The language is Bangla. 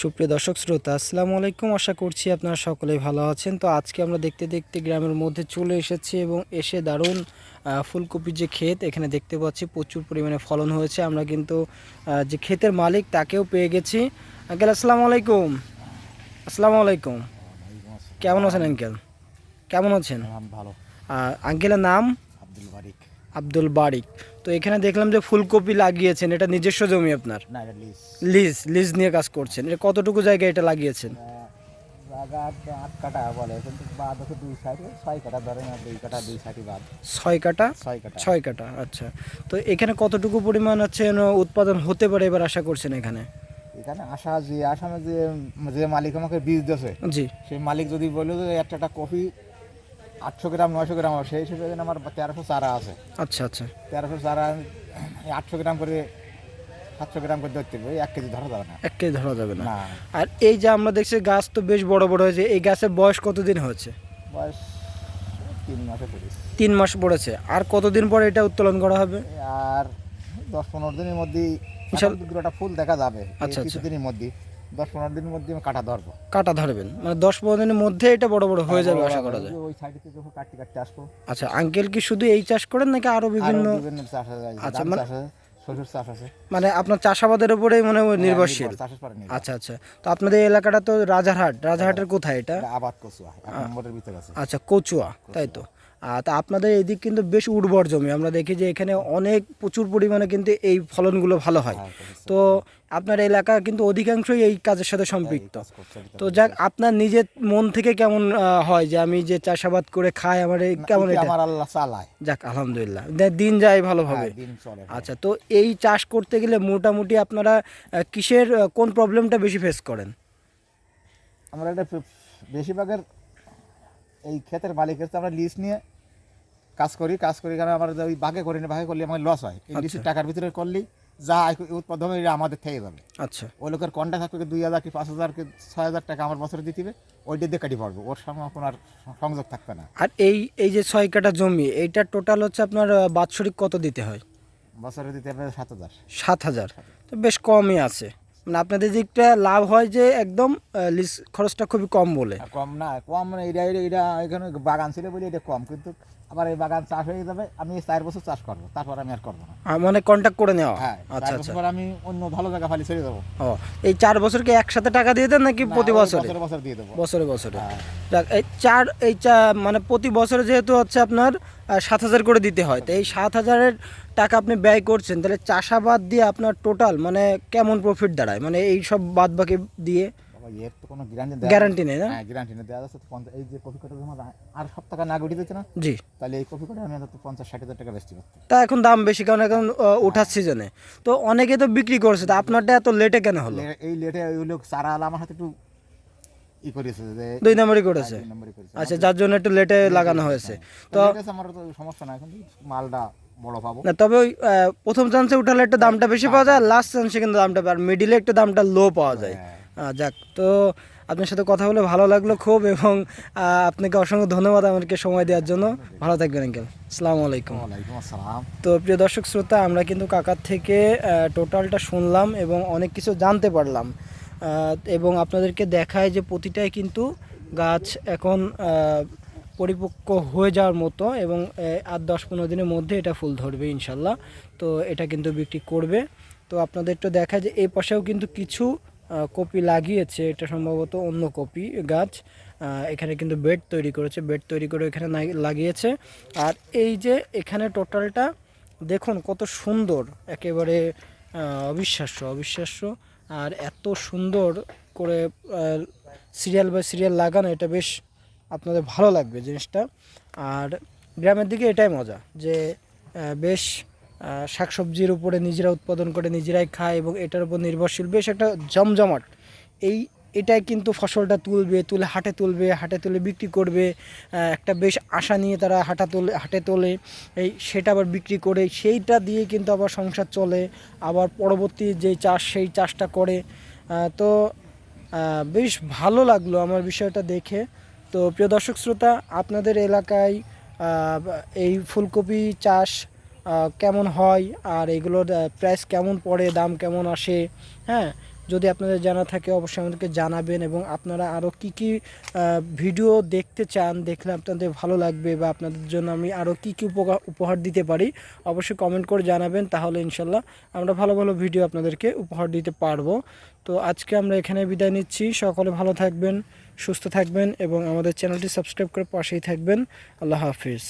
সুপ্রিয় দর্শক শ্রোতা আসসালামু আলাইকুম। আশা করছি আপনারা সকলেই ভালো আছেন। তো আজকে আমরা দেখতে দেখতে গ্রামের মধ্যে চলে এসেছি এবং এসে দারুণ ফুলকপির যে ক্ষেত এখানে দেখতে পাচ্ছি প্রচুর পরিমাণে ফলন হয়েছে। আমরা কিন্তু যে ক্ষেতের মালিক তাকেও পেয়ে গেছি। আঙ্কেল আসসালামু আলাইকুম। আসসালামু আলাইকুম। কেমন আছেন আঙ্কেল? কেমন আছেন? ভালো। আঙ্কেলের নাম? আব্দুল বারিক। আব্দুল বারিক। তো এখানে দেখলাম যে ফুলকপি লাগিয়েছেন এটা নিজস্ব জমি আপনার? লিজ লিজ নিয়ে কাজ করছেন। এটা কতটুকু জায়গায় এটা লাগিয়েছেন? বলে ছয় কাটা ধরেন দুই কাটা দুই সাইডে বাদ ছয় কাটা আচ্ছা। তো এখানে কতটুকু পরিমাণ হচ্ছে উৎপাদন হতে পারে এবার আশা করছেন এখানে? এখানে আসা যে আসামে যে যে মালিক আমাকে বীজ দিয়েছে। জি। সেই মালিক যদি বলল যে একটা একটা কফি আটশো গ্রাম নয়শো গ্রাম সেই হিসেবে আমার তেরোশো চারা আছে। আচ্ছা আচ্ছা। তেরোশো চারা আটশো গ্রাম করে সাতশো গ্রাম করে ধরতে হবে এক কেজি ধরা যাবে না। এক কেজি ধরা যাবে না। আর এই যে আমরা দেখছি গাছ তো বেশ বড় বড় হয়েছে। এই গাছের বয়স কতদিন হয়েছে? বয়স তিন মাসে পড়িস তিন মাস পড়েছে। আর কতদিন পরে এটা উত্তোলন করা হবে? আর দশ পনেরো দিনের মধ্যেই দুটো ফুল দেখা যাবে। আচ্ছা, আচ্ছা। কিছুদিনের মধ্যে দশ পনেরো দিনের মধ্যে আমি কাটা ধরবো। কাটা ধরবেন। মানে দশ পনেরো দিনের মধ্যে এটা বড় বড় হয়ে যাবে আশা করা যায়। ওই সাইডে থেকে কাটতে কাটতে আসব। আচ্ছা আঙ্কেল কি শুধু এই চাষ করেন নাকি আরও বিভিন্ন বিভিন্ন চাষ আচ্ছা, মানে- শ্বশুর চাষ আছে। মানে আপনার চাষাবাদের উপরেই মানে নির্ভরশীল? চাষের পরে নির্ভর। আচ্ছা আচ্ছা। তো আপনাদের এলাকাটা তো রাজারহাট। রাজারহাটের কোথায় এটা? আবাদ কচু এক নম্বরের ভিতরে আছে। আচ্ছা কচুয়া তাই তো। তা আপনাদের এদিক কিন্তু বেশ উর্বর জমি। আমরা দেখি যে এখানে অনেক প্রচুর পরিমাণে কিন্তু এই ফলনগুলো ভালো হয়। হ্যাঁ, তো আপনার এলাকা কিন্তু অধিকাংশই এই কাজের সাথে সম্পৃক্ত। তো যাক আপনার নিজের মন থেকে কেমন হয় যে আমি যে চাষাবাদ করে খাই আমার এই কেমন এটা আমার আল্লাহ চালায়। যাক আলহামদুলিল্লাহ। দিন যায় ভালোভাবে। হ্যাঁ, আচ্ছা তো এই চাষ করতে গেলে মোটামুটি আপনারা কিসের কোন প্রবলেমটা বেশি ফেস করেন? আমরা এটা বেশিরভাগের এই ক্ষেতের মালিকের তো আমরা লিস্ট নিয়ে কাজ করি কাজ করি কারণ আমার ওই বাঘে করি না ভাগে করলে আমার লস হয়। এই লিস্টের টাকার ভিতরে করলেই যা উৎপাদন এটা আমাদের থেকে যাবে। আচ্ছা। ওই লোকের কন্ট্যাক্ট থাকবে দুই হাজার কি পাঁচ হাজার কি ছয় হাজার টাকা আমার বছরে দিতে হবে ওইটা দিয়ে কাটি পড়বে ওর সঙ্গে কোনো আর সংযোগ থাকবে না। আর এই এই যে ছয় কাটা জমি এইটা টোটাল হচ্ছে আপনার বাৎসরিক কত দিতে হয়? বছরে দিতে হবে সাত হাজার। সাত হাজার। তো বেশ কমই আছে। মানে আপনাদের দিকটা লাভ হয় যে একদম লিজ খরচটা খুবই কম বলে। কম না কম মানে এটা এটা- এখানে বাগান ছিল বলে এটা কম কিন্তু আবার এই বাগান চাষ হয়ে যাবে আমি চার বছর চাষ করব তারপর আমি আর করব না। মানে কন্ট্যাক্ট করে নেওয়া? হ্যাঁ আচ্ছা আচ্ছা। আমি অন্য ভালো জায়গা খালি ছেড়ে দেবো। ও এই চার বছরকে একসাথে টাকা দিয়ে দেন নাকি প্রতি বছরে? বছরে বছর দিয়ে দেবো। বছরে বছরে। হ্যাঁ। এই চার এই চা মানে প্রতি বছরে যেহেতু হচ্ছে আপনার সাত হাজার করে দিতে হয়। তো এই সাত হাজারের টাকা আপনি ব্যয় করছেন তাহলে চাষাবাদ দিয়ে আপনার টোটাল মানে কেমন প্রফিট দাঁড়ায়? মানে এই সব বাদ বাকি দিয়ে এর তো কোনো গ্যারান্টি গ্যারান্টি নেই না? হ্যাঁ গ্যারান্টি নেই দেওয়া যাচ্ছে এই যে কপি কটা জমা আর সব টাকা না গুটি দিচ্ছে না? জি। তাহলে এই কপি কটা আমি অন্তত পঞ্চাশ ষাট হাজার টাকা বেচতে পারতাম তা এখন দাম বেশি কারণ এখন ওঠার সিজনে তো অনেকে তো বিক্রি করছে তা আপনারটা এত লেটে কেন হলো? এই লেটে ওই লোক চারা আলা আমার হাতে একটু ই করেছে যে দুই নম্বরই করেছে। আচ্ছা যার জন্য একটু লেটে লাগানো হয়েছে। তো তো আমার তো সমস্যা নাই কিন্তু মালটা বড় পাবো। না তবে ওই প্রথম চান্সে উঠালে একটু দামটা বেশি পাওয়া যায় লাস্ট চান্সে কিন্তু দামটা আর মিডিলে একটু দামটা লো পাওয়া যায়। হ্যাঁ। যাক তো আপনার সাথে কথা বলে ভালো লাগল খুব এবং আপনাকে অসংখ্য ধন্যবাদ আমাকে সময় দেওয়ার জন্য। ভালো থাকবেন আঙ্কেল আসসালামু আলাইকুম। আসসালাম। তো প্রিয় দর্শক শ্রোতা আমরা কিন্তু কাকার থেকে টোটালটা শুনলাম এবং অনেক কিছু জানতে পারলাম। এবং আপনাদেরকে দেখায় যে প্রতিটাই কিন্তু গাছ এখন পরিপক্ক হয়ে যাওয়ার মতো এবং আর দশ পনেরো দিনের মধ্যে এটা ফুল ধরবে ইনশাল্লাহ। তো এটা কিন্তু বিক্রি করবে। তো আপনাদের তো দেখায় যে এই পাশেও কিন্তু কিছু কপি লাগিয়েছে। এটা সম্ভবত অন্য কপি গাছ। এখানে কিন্তু বেড তৈরি করেছে। বেড তৈরি করে এখানে লাগিয়েছে। আর এই যে এখানে টোটালটা, দেখুন কত সুন্দর। একেবারে অবিশ্বাস্য অবিশ্বাস্য। আর এত সুন্দর করে সিরিয়াল বাই সিরিয়াল লাগানো, এটা বেশ আপনাদের ভালো লাগবে জিনিসটা। আর গ্রামের দিকে এটাই মজা যে বেশ শাক শাকসবজির উপরে নিজেরা উৎপাদন করে নিজেরাই খায় এবং এটার উপর নির্ভরশীল। বেশ একটা জমজমাট। এই এটাই কিন্তু ফসলটা তুলবে, তুলে হাটে তুলবে, হাটে তুলে বিক্রি করবে একটা বেশ আশা নিয়ে তারা হাটা তোলে, হাটে তোলে, এই সেটা আবার বিক্রি করে, সেইটা দিয়ে কিন্তু আবার সংসার চলে, আবার পরবর্তী যে চাষ, সেই চাষটা করে। তো বেশ ভালো লাগল আমার বিষয়টা দেখে। তো প্রিয় দর্শক শ্রোতা, আপনাদের এলাকায় এই ফুলকপি চাষ কেমন হয়? আর এগুলোর প্রাইস কেমন পড়ে? দাম কেমন আসে? হ্যাঁ যদি আপনাদের জানা থাকে, অবশ্যই আমাদেরকে জানাবেন এবং আপনারা আরও কি কি ভিডিও দেখতে চান, দেখলে আপনাদের ভালো লাগবে বা আপনাদের জন্য আমি আরও কি কি উপকার, উপহার দিতে পারি, অবশ্যই কমেন্ট করে জানাবেন। তাহলে ইনশাল্লাহ আমরা ভালো ভালো ভিডিও আপনাদেরকে উপহার দিতে পারব। তো আজকে আমরা এখানে বিদায় নিচ্ছি। সকলে ভালো থাকবেন, সুস্থ থাকবেন এবং আমাদের চ্যানেলটি সাবস্ক্রাইব করে পাশেই থাকবেন। আল্লাহ হাফিজ।